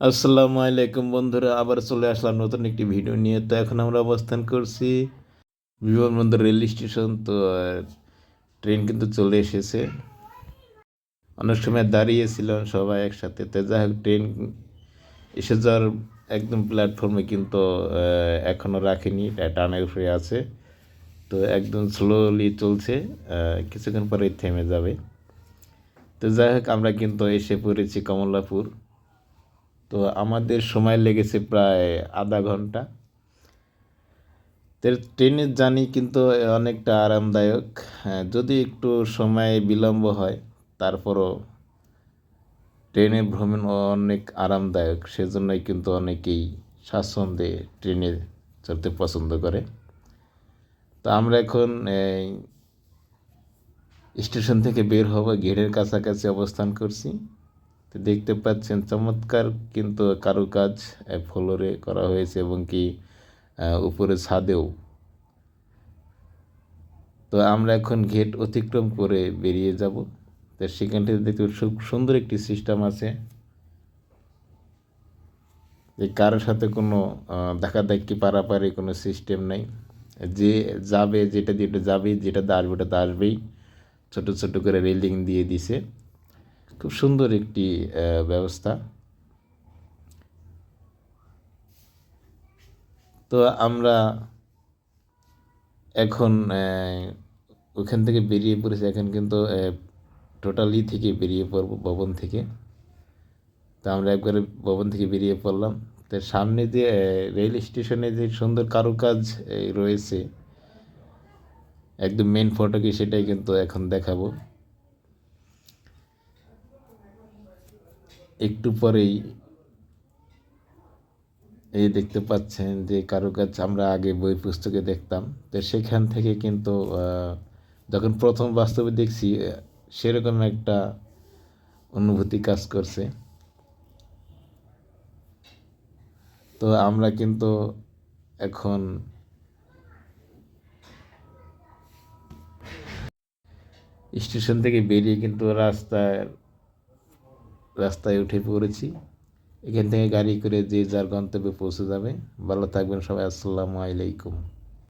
আসসালামু আলাইকুম বন্ধুরা, আবার চলে আসলাম নতুন একটি ভিডিও নিয়ে। তো এখন আমরা অবস্থান করছি বিমানবন্দর রেল স্টেশন। তো ট্রেন কিন্তু চলে এসেছে। অনেক সময় দাঁড়িয়েছিলাম সবাই একসাথে। তো যাই হোক, ট্রেন এসে যাওয়ার একদম প্ল্যাটফর্মে কিন্তু এখনও রাখেনি টা- টানের উপরে আছে। তো একদম স্লোলি চলছে কিছুক্ষণ পরেই থেমে যাবে। তো যাই হোক, আমরা কিন্তু এসে পড়েছি কমলাপুর। তো আমাদের সময় লেগেছে প্রায় আধা ঘণ্টা। ট্রেনের জার্নি কিন্তু অনেকটা আরামদায়ক। হ্যাঁ, যদি একটু সময় বিলম্ব হয় তারপরও ট্রেনে ভ্রমণ অনেক আরামদায়ক সেজন্যই কিন্তু অনেকেই স্বাচ্ছন্দ্যে ট্রেনে চড়তে পছন্দ করে। তো আমরা এখন স্টেশন থেকে বের হব গেটের কাছাকাছি অবস্থান করছি। তো দেখতে পাচ্ছেন চমৎকার কিন্তু কারুকাজ ফ্লোরে করা হয়েছে এবং কি উপরে ছাদেও। তো আমরা এখন গেট অতিক্রম করে বেরিয়ে যাব। তো সেখানটাতে দেখতে সুন্দর একটি সিস্টেম আছে। যে কারোর সাথে কোনো আহ, ধাক্কাধাক্কি পারাপারি কোনো সিস্টেম নেই। যে যাবে যেটা যেটা যাবে যেটাতে আসবে ওটাতে আসবেই। ছোট ছোট করে রেলিং দিয়ে দিছে। খুব সুন্দর একটি ব্যবস্থা। তো আমরা এখন ওখান থেকে বেরিয়ে পড়েছি। এখন কিন্তু টোটালি থেকে বেরিয়ে পড়ব ভবন থেকে। তো আমরা একবারে ভবন থেকে বেরিয়ে পড়লাম। তো সামনে যে রেল স্টেশনে যে সুন্দর কারুকাজ রয়েছে, একদম মেন ফটোকে সেটাই কিন্তু এখন দেখাবো। একটু পরেই এই দেখতে পাচ্ছেন যে কারুকাজ আমরা আগে বই পুস্তকে দেখতাম। তো সেখান থেকে কিন্তু যখন প্রথম বাস্তবে দেখছি সেরকম একটা অনুভূতি কাজ করছে। তো আমরা কিন্তু এখন স্টেশন থেকে বেরিয়ে কিন্তু রাস্তায় রাস্তায় উঠে পড়েছি। এখান থেকে গাড়ি করে যে যার গন্তব্যে পৌঁছে যাবে। ভালো থাকবেন সবাই। আসসালামু আলাইকুম।